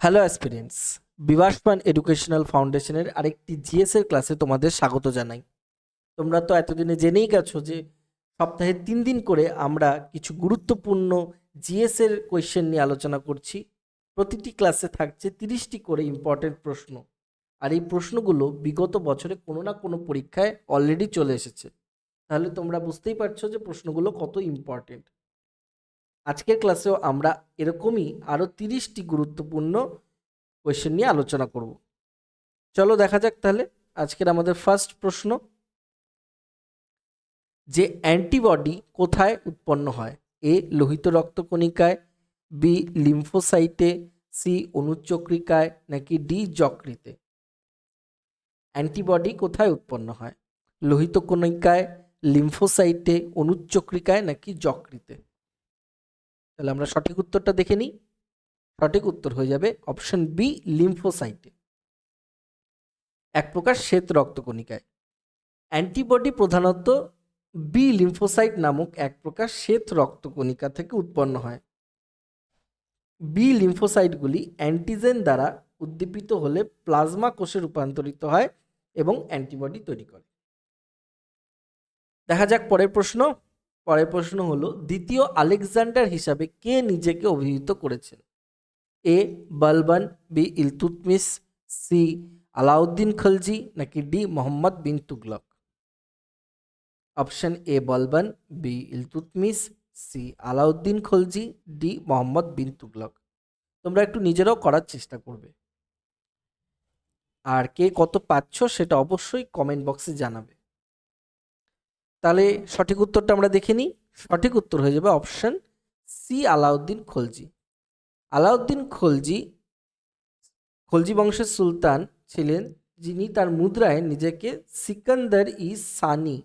Hello aspirants বিভাসপান educational ফাউন্ডেশনের আরেকটি GS এর ক্লাসে তোমাদের স্বাগত জানাই। তোমরা তো এতদিনে জেনেই গেছো যে সপ্তাহে তিন দিন করে আমরা কিছু গুরুত্বপূর্ণ জিএস এর কোয়েশ্চেন নিয়ে আলোচনা করছি। প্রতিটি ক্লাসে থাকছে তিরিশটি করে ইম্পর্টেন্ট প্রশ্ন। আর এই প্রশ্নগুলো বিগত বছরে কোনো না কোনো পরীক্ষায় অলরেডি চলে এসেছে। তাহলে তোমরা বুঝতেই পারছ যে প্রশ্নগুলো কত ইম্পর্টেন্ট আজকের ক্লাসেও আমরা এরকমই আরও তিরিশটি গুরুত্বপূর্ণ কোয়েশ্চেন নিয়ে আলোচনা করব। চলো দেখা যাক তাহলে আজকের আমাদের ফার্স্ট প্রশ্ন। যে অ্যান্টিবডি কোথায় উৎপন্ন হয়? এ লোহিত রক্তকণিকায়, বি লিম্ফোসাইটে সি অনুচক্রিকায়, নাকি ডি যকৃতে? অ্যান্টিবডি কোথায় উৎপন্ন হয়? লোহিত কণিকায় লিম্ফোসাইটে অনুচক্রিকায়, নাকি যকৃতে? তাহলে আমরা সঠিক উত্তরটা দেখে নিই। সঠিক উত্তর হয়ে যাবে অপশন বি লিম্ফোসাইটে এক প্রকার শ্বেত রক্তকণিকায়। অ্যান্টিবডি প্রধানত বি লিম্ফোসাইট নামক এক প্রকার শ্বেত রক্তকণিকা থেকে উৎপন্ন হয়। বি লিম্ফোসাইটগুলি অ্যান্টিজেন দ্বারা উদ্দীপিত হলে প্লাজমা কোষে রূপান্তরিত হয় এবং অ্যান্টিবডি তৈরি করে। দেখা যাক পরের প্রশ্ন। পরের প্রশ্ন হলো, দ্বিতীয় আলেকজান্ডার হিসাবে কে নিজেকে অভিহিত করেছেন? A, Balban, B Iltutmish C, Alauddin Khalji, নাকি D, Muhammad bin Tughlaq? Option A, Balban, B Iltutmish C, Alauddin Khalji, D, Muhammad bin Tughlaq. তোমরা একটু নিজেরাও করার চেষ্টা করবে। আর কে কত পাচ্ছ সেটা অবশ্যই কমেন্ট বক্সে জানাবে। তাহলে সঠিক উত্তরটা আমরা দেখে নিই। সঠিক উত্তর হয়ে যাবে অপশান সি আলাউদ্দিন খলজি। আলাউদ্দিন খলজি খলজি বংশের সুলতান ছিলেন, যিনি তার মুদ্রায় নিজেকে সিকান্দার ই সানি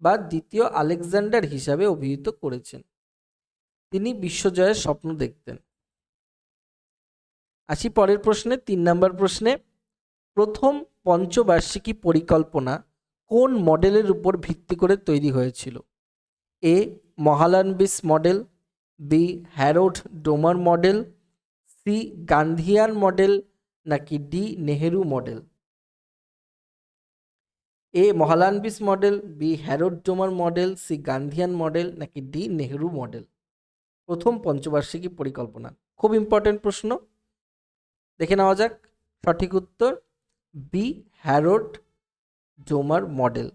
বা দ্বিতীয় আলেকজান্ডার হিসাবে অভিহিত করেছেন। তিনি বিশ্বজয়ের স্বপ্ন দেখতেন। আসি পরের প্রশ্নে, তিন নম্বর প্রশ্নে। প্রথম পঞ্চবার্ষিকী পরিকল্পনা কোন মডেলের উপর ভিত্তি করে তৈরি হয়েছিল? A. Mahalanobis model, B. Harrod Domar model, C. Gandhian model, নাকি D. Nehru model? A. Mahalanobis model, B. Harrod Domar model, C. Gandhian model, নাকি ডি. নেহেরু মডেল? প্রথম পঞ্চবার্ষিকী পরিকল্পনা। খুব ইম্পর্টেন্ট প্রশ্ন। দেখে নেওয়া যাক সঠিক উত্তর। বি. Harrod Domar model.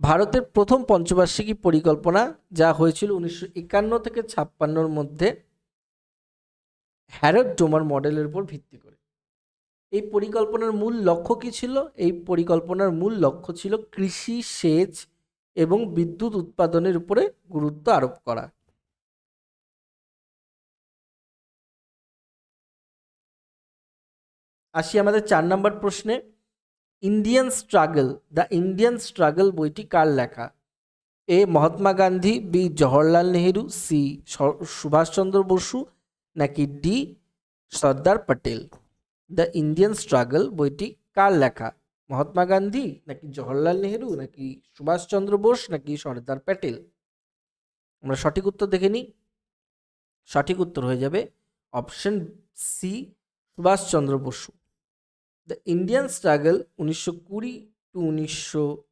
ভারতের প্রথম পঞ্চবার্ষিকী পরিকল্পনা যা হয়েছিল উনিশশো একান্ন থেকে ছাপ্পান্নর মধ্যে হ্যারড ডোমার মডেলের উপর ভিত্তি করে। এই পরিকল্পনার মূল লক্ষ্য কী ছিল? এই পরিকল্পনার মূল লক্ষ্য ছিল কৃষি, সেচ এবং বিদ্যুৎ উৎপাদনের উপরে গুরুত্ব আরোপ করা। আসি আমাদের চার নম্বর প্রশ্নে। Indian struggle the Indian struggle বইটি কার লেখা? A Mahatma Gandhi, B Jawaharlal Nehru, C Subhas Chandra Bose, নাকি D Sardar Patel? The Indian struggle বইটি কার লেখা? মহাত্মা গান্ধী, নাকি জওহরলাল নেহেরু, নাকি সুভাষচন্দ্র বোস, নাকি সর্দার প্যাটেল আমরা সঠিক উত্তর দেখে নিই। সঠিক উত্তর হয়ে যাবে option C, Subhas Chandra Bose. The Indian struggle উনিশশো কুড়ি টু উনিশশো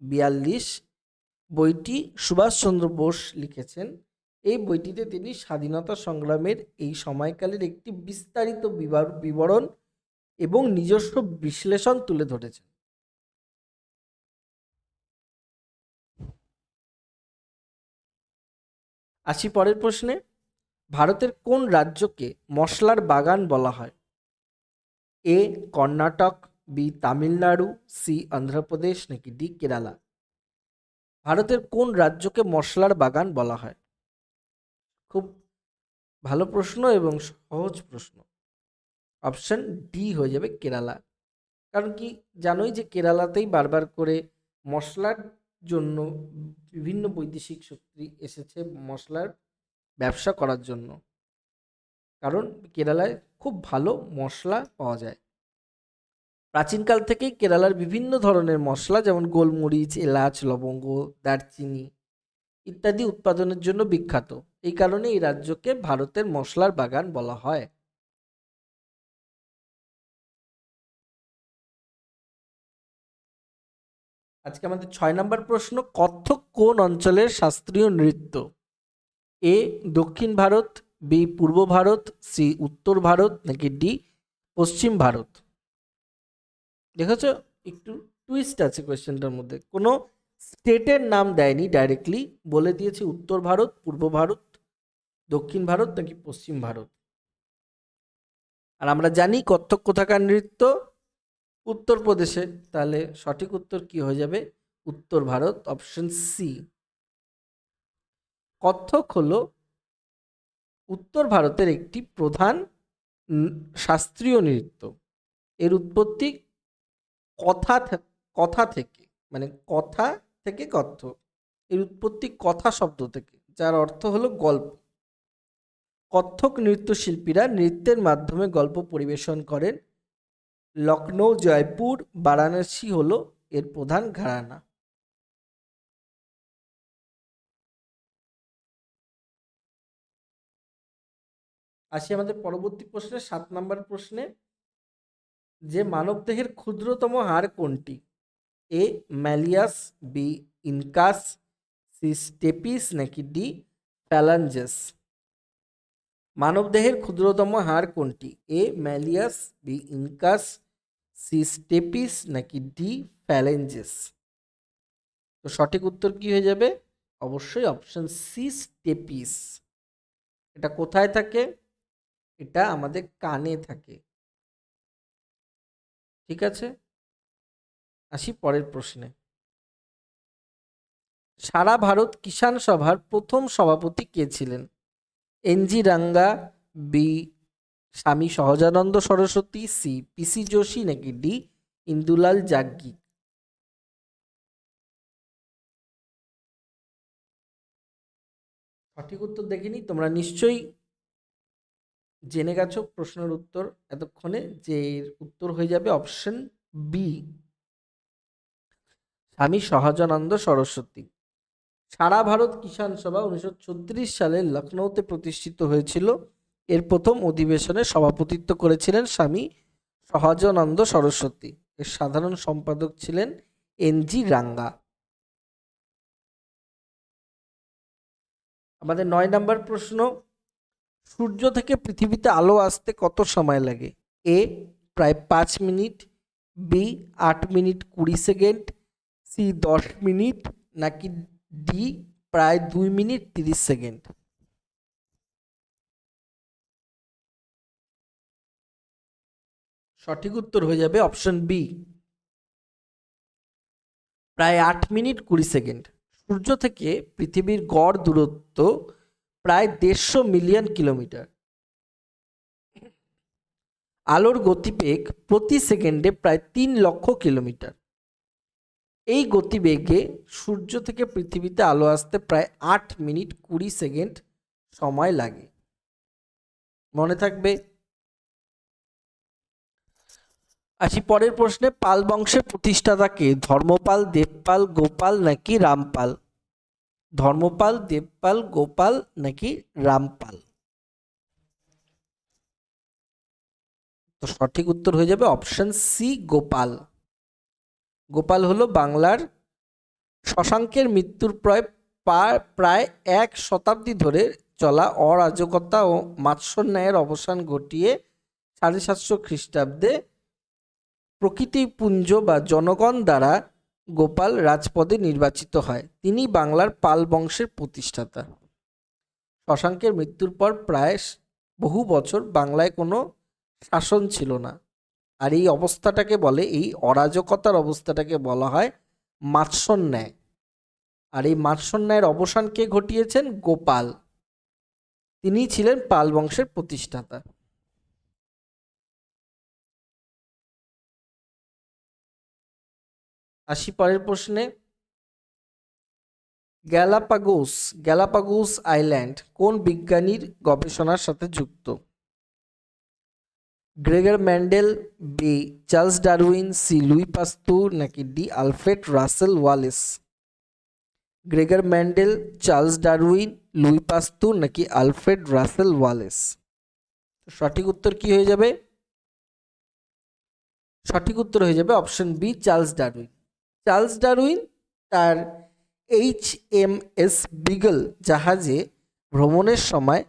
বিয়াল্লিশ বইটি সুভাষচন্দ্র বোস লিখেছেন। এই বইটিতে তিনি স্বাধীনতা সংগ্রামের এই সময়কালের একটি বিস্তারিত বিবার- বিবরণ এবং নিজস্ব বিশ্লেষণ তুলে ধরেছেন। আসি পরের প্রশ্নে। ভারতের কোন রাজ্যকে মশলার বাগান বলা হয়? A Karnataka, B Tamil Nadu, C Andhra Pradesh নাকি ডি কেরালা? ভারতের কোন রাজ্যকে মশলার বাগান বলা হয়? খুব ভালো প্রশ্ন এবং সহজ প্রশ্ন। অপশন ডি হয়ে যাবে কেরালা। কারণ কি জানোই যে কেরালাতেই বারবার করে মশলার জন্য বিভিন্ন বৈদেশিক শক্তি এসেছে মশলার ব্যবসা করার জন্য। কারণ কেরালায় খুব ভালো মশলা পাওয়া যায়। প্রাচীনকাল থেকেই কেরালার বিভিন্ন ধরনের মশলা যেমন গোলমরিচ, এলাচ, লবঙ্গ, দারচিনি ইত্যাদি উৎপাদনের জন্য বিখ্যাত। এই কারণে এই রাজ্যকে ভারতের মশলার বাগান বলা হয়। আজকে আমাদের ছয় নম্বর প্রশ্ন, কত্থক কোন অঞ্চলের শাস্ত্রীয় নৃত্য? এ, দক্ষিণ ভারত বি পূর্ব ভারত সি উত্তর ভারত, নাকি ডি পশ্চিম ভারত? দেখেছ? একটু টুইস্ট আছে কোয়েশ্চেনটার মধ্যে। কোনো স্টেটের নাম দেয়নি ডাইরেক্টলি বলে দিয়েছে উত্তর ভারত, পূর্ব ভারত, দক্ষিণ ভারত, নাকি পশ্চিম ভারত? আর আমরা জানি কত্থক কোথাকার নৃত্য উত্তরপ্রদেশে। তাহলে সঠিক উত্তর কি হয়ে যাবে? উত্তর ভারত অপশন সি কত্থক হলো উত্তর ভারতের একটি প্রধান শাস্ত্রীয় নৃত্য। এর উৎপত্তি কথা কথা থেকে মানে কথা থেকে কত্থক এর উৎপত্তি কথা শব্দ থেকে, যার অর্থ হলো গল্প। কত্থক নৃত্যশিল্পীরা নৃত্যের মাধ্যমে গল্প পরিবেশন করেন। লখনৌ জয়পুর, বারাণসী হলো এর প্রধান ঘরানা। আসি আমাদের পরবর্তী প্রশ্নে, সাত নম্বর প্রশ্নে। যে মানবদেহের ক্ষুদ্রতম হাড় কোনটি? A, malleus, B, incus, C, stapes, নাকি ডি ফ্যালাঞ্জেস মানবদেহের ক্ষুদ্রতম হাড় কোনটি? A, malleus, B, incus, C, stapes, নাকি ডি ফ্যালেঞ্জেস তো সঠিক উত্তর কি হয়ে যাবে? অবশ্যই অপশন সি, স্টেপিস। এটা কোথায় থাকে? এটা আমাদের কানে থাকে। ঠিক আছে? আসি পরের প্রশ্নে। সারা ভারত কিষাণ সভার প্রথম সভাপতি কে ছিলেন? N G Ranga, B Swami Sahajanand Saraswati, C P C Joshi নাকি ডি ইন্দুলাল জাগ্গি? সঠিক উত্তর দেখিনি তোমরা নিশ্চয়ই জেনে গেছো প্রশ্নের উত্তর এতক্ষণে? যে উত্তর হয়ে যাবে অপশন বি স্বামী সহজানন্দ সরস্বতী। সারা ভারত কিষাণ সভা উনিশশো সালে লখনৌতে প্রতিষ্ঠিত হয়েছিল। এর প্রথম অধিবেশনে সভাপতিত্ব করেছিলেন স্বামী সহজানন্দ সরস্বতী। এর সাধারণ সম্পাদক ছিলেন এনজি রাঙ্গা। আমাদের নয় নম্বর প্রশ্ন সূর্য থেকে পৃথিবীতে আলো আসতে কত সময় লাগে? এ, প্রায় পাঁচ মিনিট, বি, আট মিনিট কুড়ি সেকেন্ড, সি, দশ মিনিট, নাকি ডি, প্রায় দুই মিনিট তিরিশ সেকেন্ড? সঠিক উত্তর হয়ে যাবে অপশন বি। প্রায় আট মিনিট কুড়ি সেকেন্ড। সূর্য থেকে পৃথিবীর গড় দূরত্ব প্রায় দেড়শো মিলিয়ন কিলোমিটার। আলোর গতিবেগ প্রতি সেকেন্ডে প্রায় তিন লক্ষ কিলোমিটার। এই গতিবেগে সূর্য থেকে পৃথিবীতে আলো আসতে প্রায় আট মিনিট কুড়ি সেকেন্ড সময় লাগে। মনে থাকবে? আসি পরের প্রশ্নে, পাল বংশের প্রতিষ্ঠাতাকে ধর্মপাল, দেবপাল, গোপাল নাকি রামপাল? ধর্মপাল, দেবপাল, গোপাল নাকি রামপাল? তো সঠিক উত্তর হয়ে যাবে অপশন সি গোপাল। গোপাল হলো বাংলার শশাঙ্কের মৃত্যুর প্রায় প্রায় এক শতাব্দী ধরে চলা অরাজকতা ও মাৎসন্যায়ের অবসান ঘটিয়ে সাড়ে সাতশো খ্রিস্টাব্দে প্রকৃতিপুঞ্জ বা জনগণ দ্বারা গোপাল রাজপদে নির্বাচিত হয়। তিনি বাংলার পাল বংশের প্রতিষ্ঠাতা। শশাঙ্কের মৃত্যুর পর প্রায় বহু বছর বাংলায় কোনো শাসন ছিল না। আর এই অবস্থাটাকে বলে, এই অরাজকতার অবস্থাটাকে বলা হয় মাৎসন্যায় আর এই মাৎসন্যায়ের অবসান কে ঘটিয়েছেন? গোপাল। তিনি ছিলেন পাল বংশের প্রতিষ্ঠাতা। আসি পরের প্রশ্নে। গ্যালাপাগোস গ্যালাপাগোস আইল্যান্ড কোন বিজ্ঞানীর গবেষণার সাথে যুক্ত? Gregor Mendel, B, Charles Darwin, C, Louis Pasteur নাকি D, Alfred Russel Wallace? Gregor Mendel, Charles Darwin, Louis Pasteur নাকি আলফ্রেড রাসেল ওয়ালেস? সঠিক উত্তর কি হয়ে যাবে? সঠিক উত্তর হয়ে যাবে option B, Charles Darwin. Charles Darwin তার এইচ এম এস বিগল জাহাজে ভ্রমণের সময়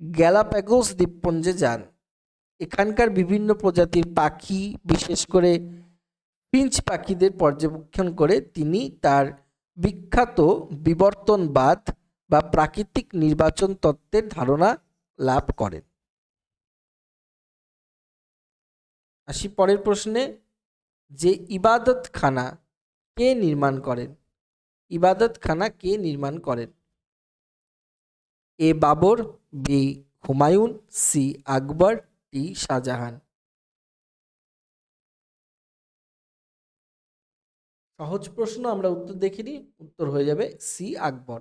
গ্যালাপ্যাগোস দ্বীপপুঞ্জে যান। এখানকার বিভিন্ন প্রজাতির পাখি, বিশেষ করে পিঞ্চ পাখিদের পর্যবেক্ষণ করে তিনি তার বিখ্যাত বিবর্তনবাদ বা প্রাকৃতিক নির্বাচন তত্ত্বের ধারণা লাভ করেন। আসি পরের প্রশ্নে, যে ইবাদতখানা কে নির্মাণ করেন? ইবাদতখানা কে নির্মাণ করেন? A Babur, B Humayun, C Akbar টি শাহজাহান। সহজ প্রশ্ন, আমরা উত্তর দেখিনি, উত্তর হয়ে যাবে সি আকবর।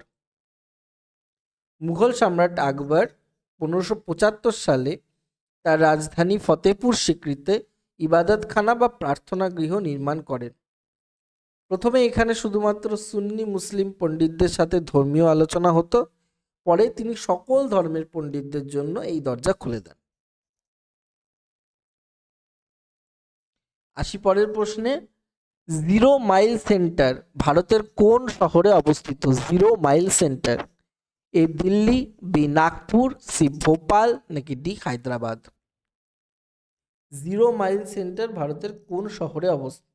মুঘল সম্রাট আকবর পনেরোশো পঁচাত্তর সালে তার রাজধানী ফতেপুর স্বীকৃতে ইবাদতখানা বা প্রার্থনা গৃহ নির্মাণ করেন। প্রথমে এখানে শুধুমাত্র সুন্নি মুসলিম পণ্ডিতদের সাথে ধর্মীয় আলোচনা হতো, পরে তিনি সকল ধর্মের পণ্ডিতদের জন্য এই দরজা খুলে দেন। আসি পরের প্রশ্নে, জিরো মাইল সেন্টার ভারতের কোন শহরে অবস্থিত? Zero mile centre, A Delhi, B Nagpur, C Bhopal, নাকি D Hyderabad? Zero mile centre ভারতের কোন শহরে অবস্থিত?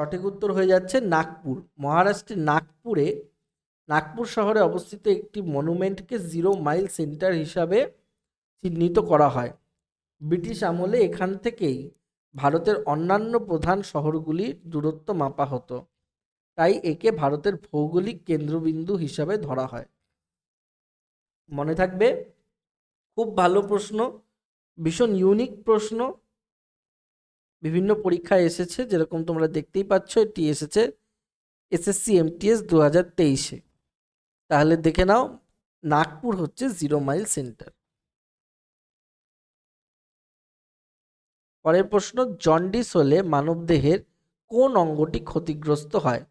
সঠিক উত্তর হয়ে যাচ্ছে নাগপুর। মহারাষ্ট্রের নাগপুরে, নাগপুর শহরে অবস্থিত একটি মনুমেন্টকে জিরো মাইল সেন্টার হিসাবে চিহ্নিত করা হয়। ব্রিটিশ আমলে এখান থেকেই ভারতের অন্যান্য প্রধান শহরগুলির দূরত্ব মাপা হতো। তাই একে ভারতের ভৌগোলিক কেন্দ্রবিন্দু হিসাবে ধরা হয়। মনে থাকবে? খুব ভালো প্রশ্ন, ভীষণ ইউনিক প্রশ্ন। বিভিন্ন পরীক্ষায় এসেছে, যেরকম তোমরা দেখতেই পাচ্ছ, এটি এসেছে এসএসসি এমটিএস দু হাজার তেইশে। তাহলে দেখে নাও, নাগপুর হচ্ছে জিরো মাইল সেন্টার পরের প্রশ্ন, জন্ডিস হলে মানবদেহের কোন অঙ্গটি ক্ষতিগ্রস্ত হয়?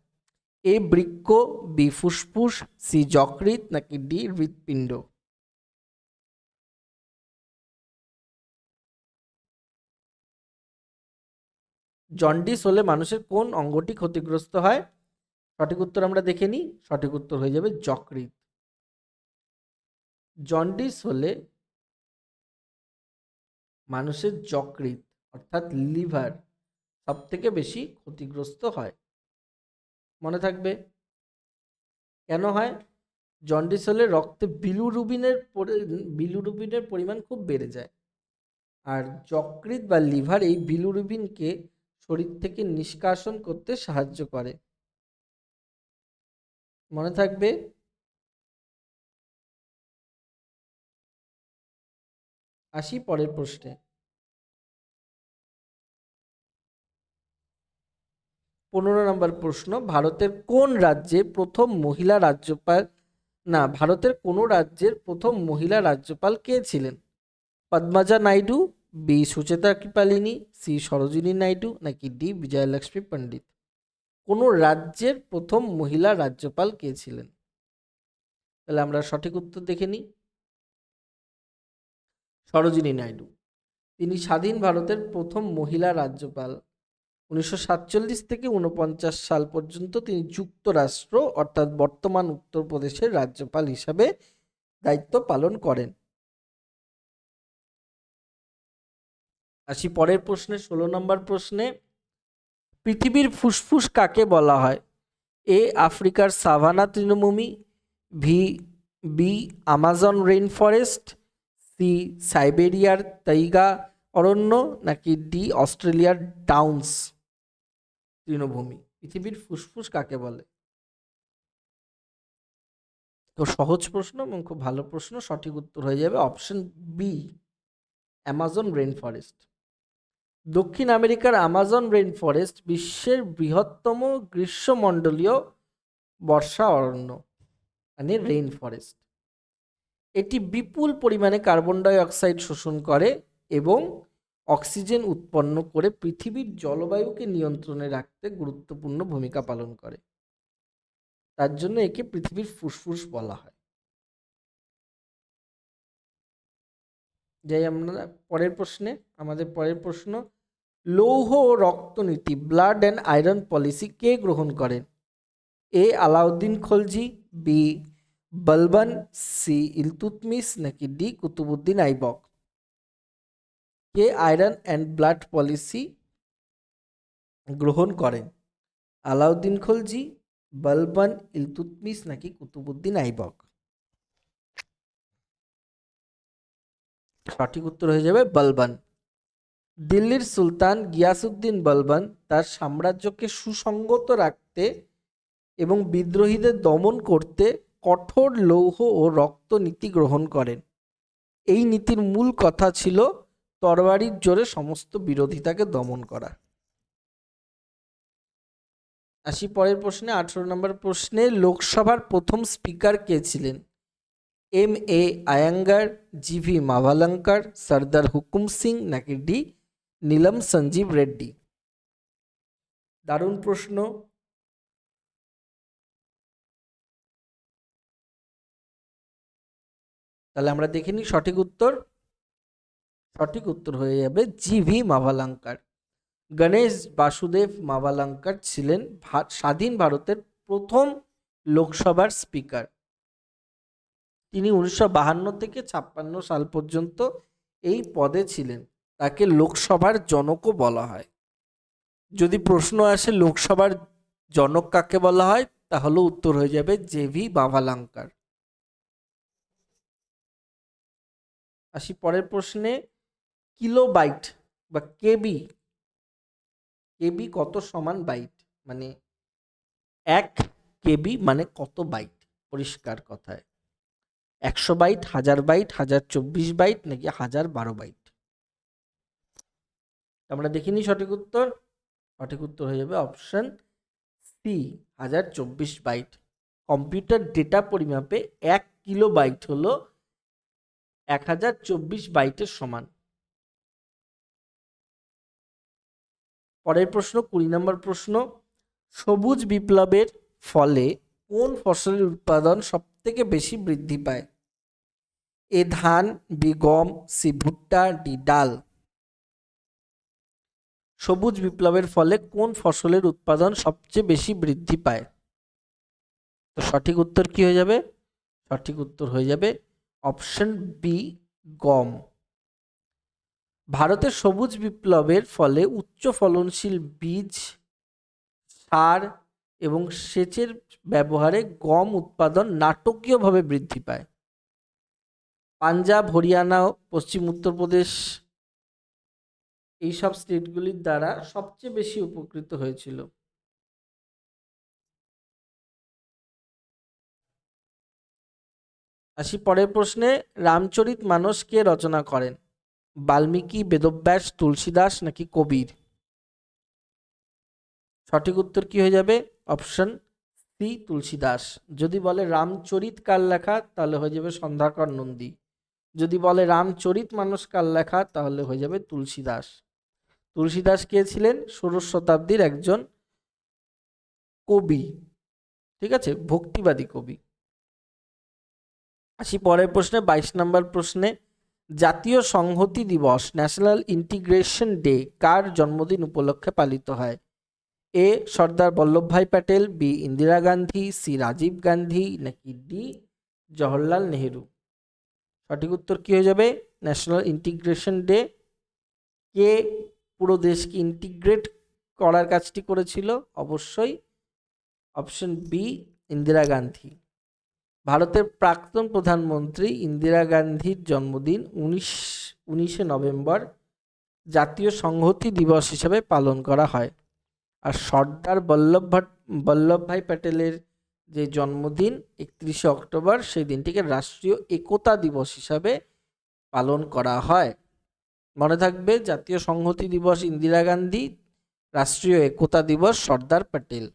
এ বৃক্ক, বি ফুসফুস, সি যকৃৎ, নাকি ডি হৃৎপিণ্ড? জন্ডিস হলে মানুষের কোন অঙ্গটি ক্ষতিগ্রস্ত হয়? সঠিক উত্তর আমরা দেখে নিই। সঠিক উত্তর হয়ে যাবে যকৃৎ। জন্ডিস হলে মানুষের যকৃৎ, অর্থাৎ লিভার সব থেকে বেশি ক্ষতিগ্রস্ত হয়। মনে থাকবে? কেন হয়? জন্ডিস হলে রক্তে বিলুরুবিনের বিলুরুবিনের পরিমাণ খুব বেড়ে যায়। আর যকৃৎ বা লিভার এই বিলুরুবিনকে শরীর থেকে নিষ্কাশন করতে সাহায্য করে। মনে থাকবে? আসি পরের প্রশ্নে। পনেরো নম্বর প্রশ্ন, ভারতের কোন রাজ্যে প্রথম মহিলা রাজ্যপাল, না, ভারতের কোন রাজ্যের প্রথম মহিলা রাজ্যপাল কে ছিলেন? পদ্মাজা নাইডু বি সুচেতা কৃপালিনী, সি সরোজিনী নাইডু নাকি ডি বিজয়লক্ষ্মী পণ্ডিত? কোন রাজ্যের প্রথম মহিলা রাজ্যপাল কে ছিলেন? তাহলে আমরা সঠিক উত্তর দেখে নিই। সরোজিনী নাইডু। তিনি স্বাধীন ভারতের প্রথম মহিলা রাজ্যপাল। উনিশশো সাতচল্লিশ থেকে উনপঞ্চাশ সাল পর্যন্ত তিনি যুক্তরাষ্ট্র, অর্থাৎ বর্তমান উত্তরপ্রদেশের রাজ্যপাল হিসাবে দায়িত্ব পালন করেন। আসি, পরের প্রশ্নে, ষোলো নম্বর প্রশ্নে, পৃথিবীর ফুসফুস কাকে বলা হয়? এ, আফ্রিকার সাভানা তৃণভূমি, V, B, Amazon rain forest, C, সাইবেরিয়ার তৈগা অরণ্য, নাকি ডি, অস্ট্রেলিয়ার ডাউন্স তৃণভূমি? পৃথিবীর ফুসফুস কাকে বলে? তো সহজ প্রশ্ন এবং খুব ভালো প্রশ্ন, সঠিক উত্তর হয়ে যাবে option B, Amazon rain forest. দক্ষিণ আমেরিকার আমাজন রেইন ফরেস্ট বিশ্বের বৃহত্তম গ্রীষ্মমণ্ডলীয় বর্ষা অরণ্য মানে রেইন ফরেস্ট এটি বিপুল পরিমাণে কার্বন ডাই অক্সাইড শোষণ করে এবং অক্সিজেন উৎপন্ন করে পৃথিবীর জলবায়ুকে নিয়ন্ত্রণে রাখতে গুরুত্বপূর্ণ ভূমিকা পালন করে। তার জন্য একে পৃথিবীর ফুসফুস বলা হয়। যাই আমরা পরের প্রশ্নে আমাদের পরের প্রশ্ন লৌহ ও রক্তনীতি ব্লাড অ্যান্ড আয়রন পলিসি কে গ্রহণ করেন? A. Alauddin Khalji, B. Balban, C. Iltutmish নাকি ডি. কুতুবুদ্দিন আইবক? কে. আয়রন অ্যান্ড ব্লাড পলিসি গ্রহণ করেন? আলাউদ্দিন খলজি, বলবন ইলতুতমিস নাকি কুতুবুদ্দিন আইবক? সঠিক উত্তর হয়ে যাবে বলবন। দিল্লির সুলতান গিয়াসুদ্দিন বলবান তার সাম্রাজ্যকে সুসংগত রাখতে এবং বিদ্রোহীদের দমন করতে কঠোর লৌহ ও রক্ত নীতি গ্রহণ করেন। এই নীতির মূল কথা ছিল তরবারির জোরে সমস্ত বিরোধিতাকে দমন করা। আসি পরের প্রশ্নে, আঠেরো নম্বর প্রশ্নে লোকসভার প্রথম স্পিকার কে ছিলেন? M A Ayyangar GV Mavalankar, সর্দার হুকুম সিং নাকি ডি নীলম সঞ্জীব রেড্ডি। দারুণ প্রশ্ন। তাহলে আমরা দেখে নিই সঠিক উত্তর। সঠিক উত্তর হয়ে যাবে জিভি মাভালাঙ্কার। গণেশ বাসুদেব মাভালঙ্কার ছিলেন স্বাধীন ভারতের প্রথম লোকসভার স্পিকার। তিনি উনিশশো বাহান্ন থেকে ছাপ্পান্ন সাল পর্যন্ত এই পদে ছিলেন। তাকে লোকসভার জনকও বলা হয়। যদি প্রশ্ন আসে লোকসভার জনক কাকে বলা হয়, তাহলে উত্তর হয়ে যাবে জেভি বাভালাঙ্কার। আসি পরের প্রশ্নে, কিলোবাইট বা কেবি কেবি কত সমান বাইট? মানে এক কেবি মানে কত বাইট? পরিষ্কার কথায়। একশো বাইট, হাজার বাইট, হাজার চব্বিশ বাইট নাকি হাজার বারো বাইট? আমরা দেখিনি সঠিক উত্তর। সঠিক উত্তর হয়ে যাবে অপশান সি হাজার চব্বিশ বাইট কম্পিউটার ডেটা পরিমাপে এক কিলো বাইট হলো এক হাজার চব্বিশ বাইটের সমান। পরের প্রশ্ন, কুড়ি নম্বর প্রশ্ন। সবুজ বিপ্লবের ফলে কোন ফসলের উৎপাদন সব থেকে বেশি বৃদ্ধি পায়? এ ধান, বি গম, সি ভুট্টা, ডি ডাল। সবুজ বিপ্লবের ফলে কোন ফসলের উৎপাদন সবচেয়ে বেশি বৃদ্ধি পায়? তো সঠিক উত্তর কি হয়ে যাবে? সঠিক উত্তর হয়ে যাবে অপশন বি গম। ভারতের সবুজ বিপ্লবের ফলে উচ্চ ফলনশীল বীজ, সার এবং সেচের ব্যবহারে গম উৎপাদন নাটকীয়ভাবে বৃদ্ধি পায়। পাঞ্জাব, হরিয়ানা, পশ্চিম উত্তরপ্রদেশ এইসব স্টেটগুলির দ্বারা সবচেয়ে বেশি উপকৃত হয়েছিল। আসি পরের প্রশ্নে, রামচরিত মানস কে রচনা করেন? বাল্মীকি, বেদব্যাস, তুলসীদাস নাকি কবির? সঠিক উত্তর কি হয়ে যাবে? Option C, Tulsidas. যদি বলে রামচরিত কার লেখা তাহলে হয়ে যাবে সন্ধ্যাকর নন্দী। যদি বলে রামচরিত মানুষ কার লেখা তাহলে হয়ে যাবে তুলসীদাস। তুলসীদাস কে ছিলেন? ষোড়শ শতাব্দীর একজন কবি। ঠিক আছে? ভক্তিবাদী কবি। আসি পরের প্রশ্নে, বাইশ নম্বর প্রশ্নে। জাতীয় সংহতি দিবস, ন্যাশনাল ইন্টিগ্রেশন ডে, কার জন্মদিন উপলক্ষে পালিত হয়? A, Sardar Vallabhbhai Patel, B, Indira Gandhi, C, Rajiv Gandhi, নাকি ডি, জওহরলাল নেহেরু? সঠিক উত্তর কি হয়ে যাবে? ন্যাশনাল ইন্টিগ্রেশন ডে, কে পুরো দেশকে ইন্টিগ্রেট করার কাজটি করেছিল অবশ্যই অপশন বি ইন্দিরা গান্ধী। ভারতের প্রাক্তন প্রধানমন্ত্রী ইন্দিরা গান্ধীর জন্মদিন উনিশ, উনিশে নভেম্বর জাতীয় সংহতি দিবস হিসেবে পালন করা হয়। আর সর্দার বল্লভ বল্লভভাই প্যাটেলের যে জন্মদিন একত্রিশে অক্টোবর, সেই দিনটিকে রাষ্ট্রীয় একতা দিবস হিসাবে পালন করা হয়। মনে থাকবে, জাতীয় সংহতি দিবস ইন্দিরা গান্ধী, রাষ্ট্রীয় একতা দিবস সর্দার প্যাটেল।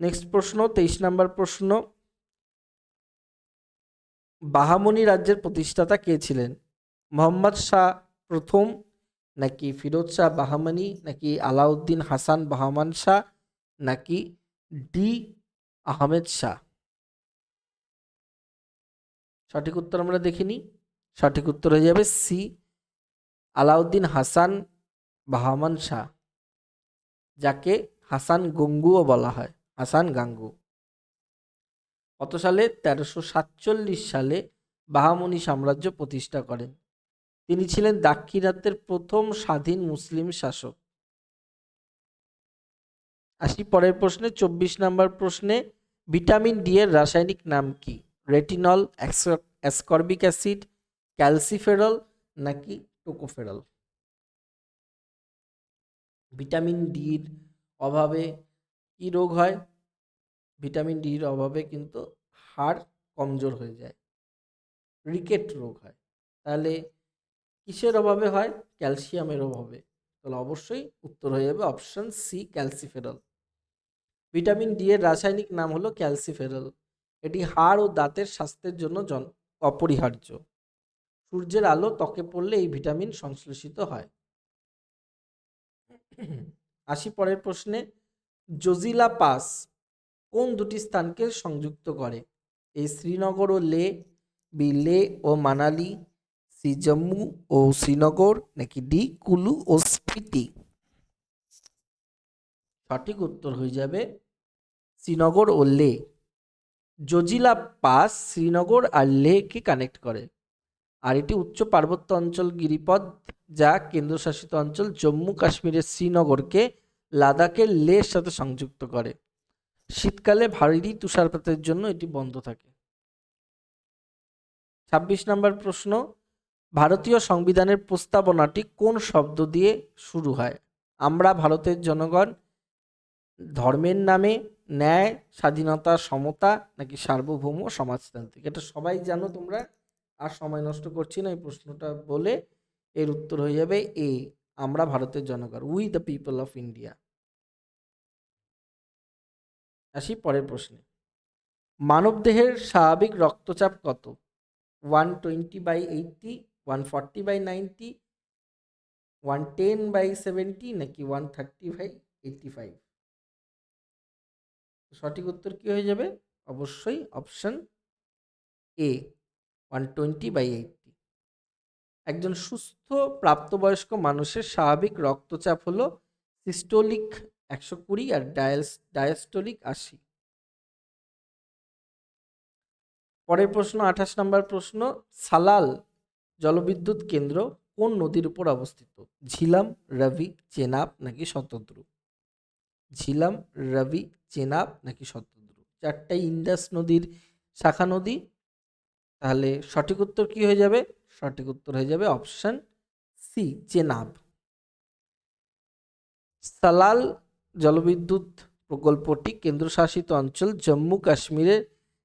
নেক্সট প্রশ্ন, তেইশ নম্বর প্রশ্ন। বাহামনি রাজ্যের প্রতিষ্ঠাতা কে ছিলেন? মোহাম্মদ শাহ প্রথম নাকি ফিরোজ শাহ বাহামানি, নাকি আলাউদ্দিন হাসান বাহামান শাহ, নাকি ডি আহমেদ শাহ? সঠিক উত্তর আমরা দেখিনি। সঠিক উত্তর হয়ে যাবে সি, আলাউদ্দিন হাসান বাহমান শাহ, যাকে হাসান গঙ্গুও বলা হয়, হাসান গাঙ্গু। কত সালে? তেরোশো সাতচল্লিশ সালে বাহামনি সাম্রাজ্য প্রতিষ্ঠা করেন। তিনি ছিলেন দাক্ষিণাত্যের প্রথম স্বাধীন মুসলিম শাসক। আসি পরের প্রশ্নে, চব্বিশ নম্বর প্রশ্নে, ভিটামিন ডি এর রাসায়নিক নাম কি? রেটিনল অ্যাসকর্বিক অ্যাসিড ক্যালসিফেরল নাকি টোকোফেরল? ভিটামিন ডির অভাবে কি রোগ হয়? ভিটামিন ডির অভাবে কিন্তু হাড় কমজোর হয়ে যায়। রিকেট রোগ হয়। তাহলে কিসের অভাবে হয়? ক্যালসিয়ামের অভাবে। তাহলে অবশ্যই উত্তর হয়ে যাবে option C calciferol. Vitamin D এর রাসায়নিক নাম হলো ক্যালসিফেরল। এটি হাড় ও দাঁতের স্বাস্থ্যের জন্য জন অপরিহার্য। সূর্যের আলো ত্বকে পড়লে এই ভিটামিন সংশ্লেষিত হয়। আসি পরের প্রশ্নে জজিলা পাস কোন দুটি স্থানকে সংযুক্ত করে? এই শ্রীনগর ও লে, বি লে ও মানালি, সি জম্মু ও শ্রীনগর, নাকি ডি কুলু ও স্পিতি? সঠিক উত্তর হয়ে যাবে শ্রীনগর ও লে। জজিলা পাস শ্রীনগর আর লেহকে কানেক্ট করে? আর এটি উচ্চ পার্বত্য অঞ্চল গিরিপথ, যা কেন্দ্রশাসিত অঞ্চল জম্মু কাশ্মীরের শ্রীনগরকে লাদাখের লের সাথে সংযুক্ত করে। শীতকালে ভারী তুষারপাতের জন্য এটি বন্ধ থাকে। ছাব্বিশ নম্বর প্রশ্ন, ভারতীয় সংবিধানের প্রস্তাবনাটি কোন শব্দ দিয়ে শুরু হয়? আমরা ভারতের জনগণ, ধর্মের নামে, ন্যায়, স্বাধীনতা, সমতা, নাকি সার্বভৌম সমাজতান্ত্রিক? এটা সবাই জানো তোমরা। আর সময় নষ্ট করছি না, এই প্রশ্নটা বলে এর উত্তর হয়ে যাবে এ, আমরা ভারতের জনগণ we the people of India আসি পরের প্রশ্নে। মানবদেহের স্বাভাবিক রক্তচাপ কত? One twenty by eighty one forty by ninety one ten by seventy নাকি one thirty by eighty five সঠিক উত্তর কি হয়ে যাবে? অবশ্যই option A. One twenty by eighty একজন সুস্থ প্রাপ্তবয়স্ক মানুষের স্বাভাবিক রক্তচাপ হলো সিস্টোলিক একশো কুড়ি আর ডায়ালস ডায়াস্টোলিক আশি। পরের প্রশ্ন, আঠাশ নম্বর প্রশ্ন, সালাল জলবিদ্যুৎ কেন্দ্র কোন নদীর উপর অবস্থিত? ঝিলাম, রবি, চেনাব নাকি শতদ্রু ঝিলাম, রবি, চেনাব নাকি শতদ্রু চারটাই ইন্দাস নদীর শাখা নদী। তাহলে সঠিক উত্তর কি হয়ে যাবে? সঠিক উত্তর হয়ে যাবে অপশন সি চেনাব সালাল জলবিদ্যুৎ প্রকল্পটি কেন্দ্রশাসিত অঞ্চল জম্মু কাশ্মীরের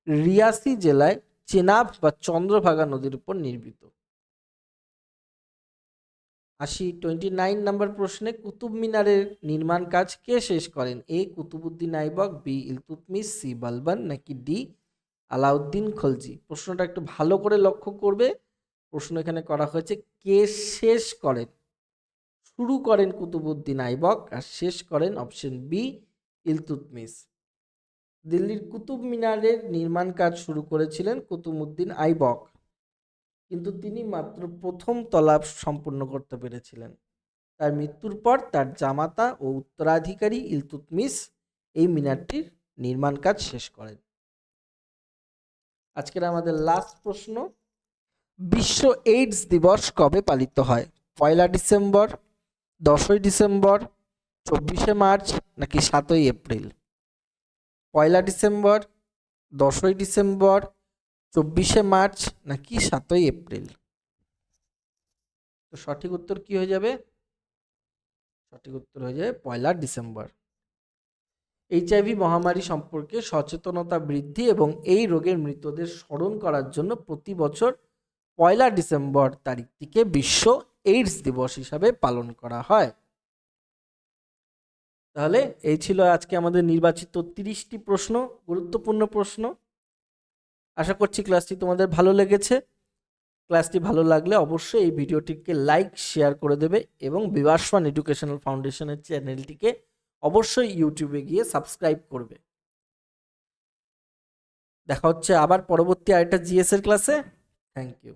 রিয়াসি জেলায় চেনাব বা চন্দ্রভাগা নদীর উপর নির্মিত। আশি টোয়েন্টি নাইন নাম্বার প্রশ্নে, কুতুব মিনারের নির্মাণ কাজ কে শেষ করেন? A Qutbuddin Aibak, B Iltutmish C, Balban, নাকি ডি আলাউদ্দিন খলজি। প্রশ্নটা একটু ভালো করে লক্ষ্য করবে। প্রশ্ন এখানে করা হয়েছে, কে শেষ করেন? শুরু করেন কুতুবুদ্দিন আইবক আর শেষ করেন অপশন বি ইলতুতমিস দিল্লির কুতুব মিনারের নির্মাণ কাজ শুরু করেছিলেন কুতুবুদ্দিন আইবক। কিন্তু তিনি মাত্র প্রথম তলা সম্পূর্ণ করতে পেরেছিলেন। তার মৃত্যুর পর তার জামাতা ও উত্তরাধিকারী ইলতুতমিস এই মিনারটির নির্মাণ কাজ শেষ করেন। আজকের আমাদের লাস্ট প্রশ্ন, বিশ্ব এইডস দিবস কবে পালিত হয়? পয়লা ডিসেম্বর, দশই ডিসেম্বর, চব্বিশে মার্চ, নাকি সাতই এপ্রিল? পয়লা ডিসেম্বর, দশই ডিসেম্বর, চব্বিশে মার্চ, নাকি সাতই এপ্রিল? তো সঠিক উত্তর কি হয়ে যাবে? সঠিক উত্তর হয়ে যাবে পয়লা ডিসেম্বর। এইচআইভি মহামারী সম্পর্কে সচেতনতা বৃদ্ধি এবং এই রোগের মৃতদের স্মরণ করার জন্য প্রতি বছর পয়লা ডিসেম্বর তারিখটিকে বিশ্ব এইডস দিবস হিসাবে পালন করা হয়। তাহলে এই ছিল আজকে আমাদের নির্বাচিত তিরিশটি প্রশ্ন, গুরুত্বপূর্ণ প্রশ্ন। আশা করছি ক্লাসটি তোমাদের ভালো লেগেছে। ক্লাসটি ভালো লাগলে অবশ্যই এই ভিডিওটিকে লাইক, শেয়ার করে দেবে এবং বিভাসওয়ান এডুকেশনাল ফাউন্ডেশনের চ্যানেলটিকে অবশ্যই ইউটিউবে গিয়ে সাবস্ক্রাইব করবে। দেখা হচ্ছে আবার পরবর্তী আরেকটা জিএসের ক্লাসে থ্যাংক ইউ